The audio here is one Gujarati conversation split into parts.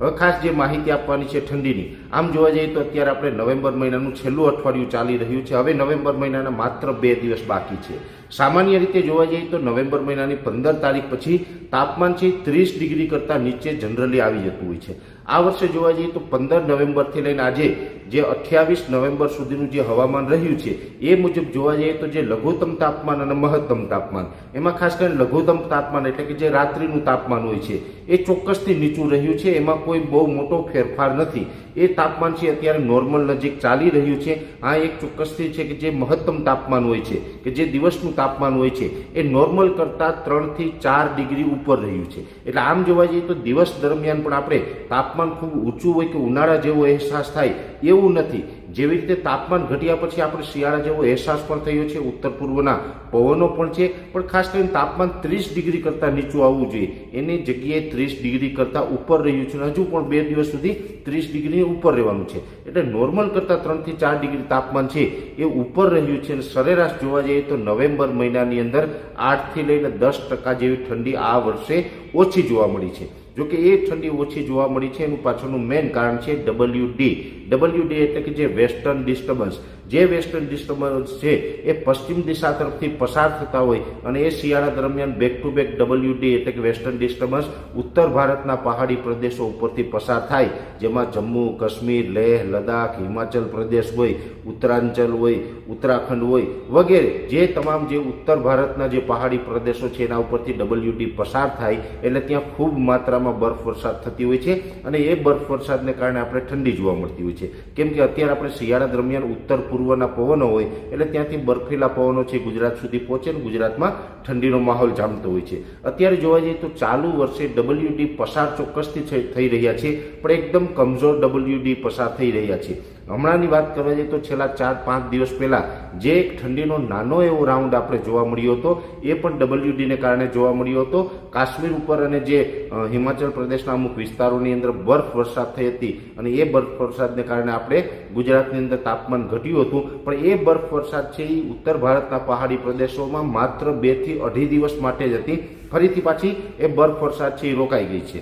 હવે ખાસ જે માહિતી આપવાની છે ઠંડીની, આમ જોવા જઈએ તો અત્યારે આપણે નવેમ્બર મહિનાનું છેલ્લું અઠવાડિયું ચાલી રહ્યું છે. હવે નવેમ્બર મહિનાના માત્ર બે દિવસ બાકી છે. સામાન્ય રીતે જોવા જઈએ તો નવેમ્બર મહિનાની પંદર તારીખ પછી તાપમાન છે ત્રીસ ડિગ્રી કરતાં નીચે જનરલી આવી જતું હોય છે. આ વર્ષે જોવા જઈએ તો પંદર નવેમ્બરથી લઈને આજે જે અઠ્યાવીસ નવેમ્બર સુધીનું જે હવામાન રહ્યું છે, એ મુજબ જોવા જઈએ તો જે લઘુત્તમ તાપમાન અને મહત્તમ તાપમાન, એમાં ખાસ કરીને લઘુત્તમ તાપમાન એટલે કે જે રાત્રિનું તાપમાન હોય છે, એ ચોક્કસથી નીચું રહ્યું છે, એમાં કોઈ બહુ મોટો ફેરફાર નથી. એ તાપમાન છે અત્યારે નોર્મલ નજીક ચાલી રહ્યું છે. આ એક ચોક્કસથી છે કે જે મહત્તમ તાપમાન હોય છે, કે જે દિવસનું તાપમાન હોય છે, એ નોર્મલ કરતાં ત્રણથી ચાર ડિગ્રી ઉપર રહ્યું છે. એટલે આમ જોવા જઈએ તો દિવસ દરમિયાન પણ આપણે તાપમાન ખૂબ ઊંચું હોય કે ઉનાળા જેવો અહેસાસ થાય, એવું નથી. જેવી રીતે તાપમાન ઘટ્યા પછી આપણે શિયાળા જેવો અહેસાસ પણ થયો છે, ઉત્તર પૂર્વના પવનો પણ છે, પણ ખાસ કરીને તાપમાન ત્રીસ ડિગ્રી કરતાં નીચું આવવું જોઈએ. એની જગ્યાએ ત્રીસ ડિગ્રી કરતાં ઉપર રહ્યું છે હજુ પણ બે દિવસ સુધી ત્રીસ ડિગ્રી ઉપર રહેવાનું છે. એટલે નોર્મલ કરતાં ત્રણથી ચાર ડિગ્રી તાપમાન છે એ ઉપર રહ્યું છે અને સરેરાશ જોવા જઈએ તો નવેમ્બર મહિનાની અંદર આઠથી લઈને દસ ટકા જેવી ઠંડી આ વર્ષે ઓછી જોવા મળી છે. જોકે એ ઠંડી ઓછી જોવા મળી છે, એનું પાછળનું મેઇન કારણ છે ડબલ્યુ ડી ડબલ્યુ ડી એટલે કે જે વેસ્ટર્ન ડિસ્ટર્બન્સ જે વેસ્ટર્ન ડિસ્ટર્બન્સ છે, એ પશ્ચિમ દિશા તરફથી પસાર થતા હોય અને એ શિયાળા દરમિયાન back to back W D એટલે કે વેસ્ટર્ન ડિસ્ટર્બન્સ ઉત્તર ભારતના પહાડી પ્રદેશો ઉપરથી પસાર થાય, જેમાં જમ્મુ, કાશ્મીર, લેહ લદાખ હિમાચલ પ્રદેશ હોય, ઉત્તરાંચલ હોય, ઉત્તરાખંડ હોય, વગેરે જે તમામ જે ઉત્તર ભારતના જે પહાડી પ્રદેશો છે, એના ઉપરથી ડબલ્યુ ડી પસાર થાય, એટલે ત્યાં ખૂબ માત્રામાં બરફ વરસાદ થતી હોય છે અને એ બરફ વરસાદને કારણે આપણે ઠંડી જોવા મળતી હોય છે. કેમ કે અત્યારે આપણે શિયાળા દરમિયાન ઉત્તર પૂર્વના પવનો હોય એટલે ત્યાંથી બરફીલા પવનો છે ગુજરાત સુધી પહોંચે ને ગુજરાતમાં ઠંડીનો માહોલ જામતો હોય છે. અત્યારે જોવા જઈએ તો ચાલુ વર્ષે ડબલ્યુ ડી પસાર ચોક્કસથી થઈ- રહ્યા છે, પણ એકદમ કમજોર ડબલ્યુડી પસાર થઈ રહ્યા છે. હમણાંની વાત કરવા જઈએ તો છેલ્લા ચાર, પાંચ દિવસ પહેલા જે એક ઠંડીનો નાનો એવો રાઉન્ડ આપણે જોવા મળ્યો હતો, એ પણ ડબલ્યુડીને કારણે જોવા મળ્યો હતો. કાશ્મીર ઉપર અને જે હિમાચલ પ્રદેશના અમુક વિસ્તારોની અંદર બરફ વરસાદ થઈ હતી અને એ બરફ વરસાદને કારણે આપણે ગુજરાતની અંદર તાપમાન ઘટ્યું હતું. પણ એ બરફ વરસાદ છે એ ઉત્તર ભારતના પહાડી પ્રદેશોમાં માત્ર બેથી અઢી દિવસ માટે જ હતી. ફરીથી પાછી એ બરફ વરસાદ છે એ રોકાઈ ગઈ છે.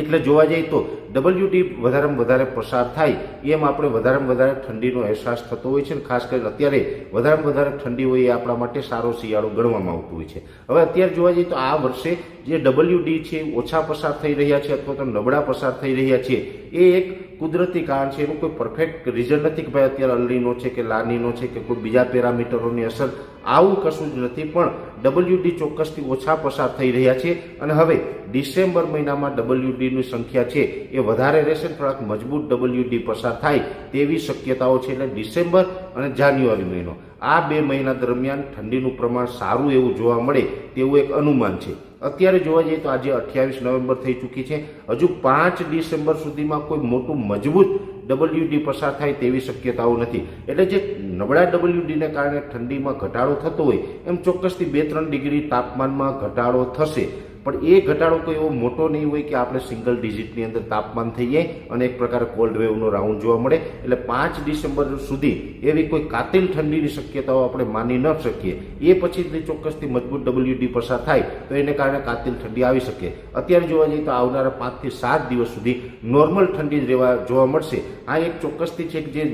એટલે જોવા જઈએ તો ડબલ્યુટી વધારેમાં વધારે પસાર થાય, એમ આપણે વધારેમાં વધારે ઠંડીનો અહેસાસ થતો હોય છે અને ખાસ કરીને અત્યારે વધારેમાં વધારે ઠંડી હોય એ આપણા માટે સારો શિયાળો ગણવામાં આવતું હોય છે. હવે અત્યારે જોવા જઈએ તો આ વર્ષે જે ડબલ્યુડી છે ઓછા પસાર થઈ રહ્યા છે અથવા તો નબળા પસાર થઈ રહ્યા છે, એ એક કુદરતી કારણ છે, એનું કોઈ પરફેક્ટ રીઝન નથી કે ભાઈ અત્યારે અલ્લીનો છે કે લાનીનો છે કે કોઈ બીજા પેરામીટરોની અસર આવું કશું જ નથી, પણ ડબલ્યુડી ચોક્કસથી ઓછા પસાર થઈ રહ્યા છે અને હવે ડિસેમ્બર મહિનામાં ડબલ્યુડીની સંખ્યા છે એ વધારે રહેશે થોડાક મજબૂત ડબલ્યુડી પસાર થાય તેવી શક્યતાઓ છે. એટલે ડિસેમ્બર અને જાન્યુઆરી મહિનો. આ બે મહિના દરમિયાન ઠંડીનું પ્રમાણ સારું એવું જોવા મળે તેવું એક અનુમાન છે. અત્યારે જોવા જઈએ તો આજે અઠ્યાવીસ નવેમ્બર થઈ ચૂકી છે. હજુ પાંચ ડિસેમ્બર સુધીમાં કોઈ મોટું મજબૂત ડબલ્યુડી પસાર થાય તેવી શક્યતાઓ નથી. એટલે જે નબળા ડબલ્યુડીને કારણે ઠંડીમાં ઘટાડો થતો હોય, એમ ચોક્કસથી બે ત્રણ ડિગ્રી તાપમાનમાં ઘટાડો થશે. પણ એ ઘટાડો કોઈ એવો મોટો નહીં હોય કે આપણે સિંગલ ડિજિટની અંદર તાપમાન થઈ જાય અને એક પ્રકાર કોલ્ડ વેવનો રાઉન્ડ જોવા મળે. એટલે પાંચ ડિસેમ્બર સુધી એવી કોઈ કાતિલ ઠંડીની શક્યતાઓ આપણે માની ન શકીએ. એ પછી ચોક્કસથી મજબૂત ડબલ્યુડી પસાર થાય તો એને કારણે કાતિલ ઠંડી આવી શકે. અત્યારે જોવા જઈએ તો આવનારા પાંચથી સાત દિવસ સુધી નોર્મલ ઠંડી રહેવા જોવા મળશે. આ એક ચોક્કસથી છે કે જે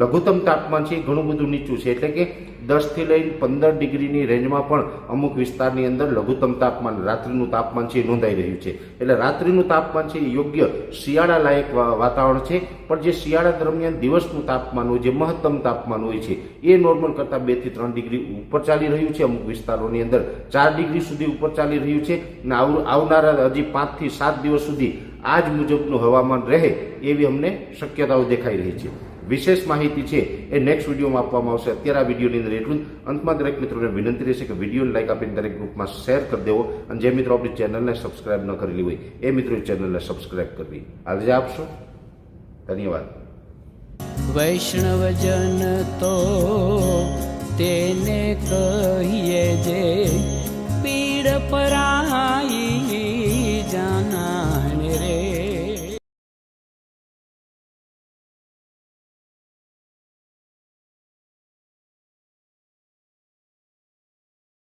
લઘુત્તમ તાપમાન છે એ ઘણું બધું નીચું છે. એટલે કે દસથી લઈને પંદર ડિગ્રીની રેન્જમાં પણ અમુક વિસ્તારની અંદર લઘુત્તમ તાપમાન, રાત્રિનું તાપમાન છે નોંધાઈ રહ્યું છે. એટલે રાત્રિનું તાપમાન છે યોગ્ય શિયાળા લાયક વાતાવરણ છે, પણ જે શિયાળા દરમિયાન દિવસનું તાપમાન હોય, જે મહત્તમ તાપમાન હોય છે, એ નોર્મલ કરતાં બેથી ત્રણ ડિગ્રી ઉપર ચાલી રહ્યું છે. અમુક વિસ્તારોની અંદર ચાર ડિગ્રી સુધી ઉપર ચાલી રહ્યું છે અને આવ- આવનારા હજી પાંચથી સાત દિવસ સુધી આ જ મુજબનું હવામાન રહે એવી અમને શક્યતાઓ દેખાઈ રહી છે. વિશેષ માહિતી છે એ નેક્સ્ટ વિડીયોમાં આપવામાં આવશે. અત્યારે આ વિડીયોની અંદર એટલું અંતમાં દરેક મિત્રોને વિનંતી રહેશે કે વિડીયોને લાઈક આપીને દરેક ગ્રુપમાં શેર કરી દેવો. અને જે મિત્રો આપણી ચેનલને સબસ્ક્રાઇબ ન કરેલી હોય, એ મિત્રો ચેનલને સબસ્ક્રાઇબ કરવી. આજે આપશો ધન્યવાદ. વૈષ્ણવજન તો તેને પર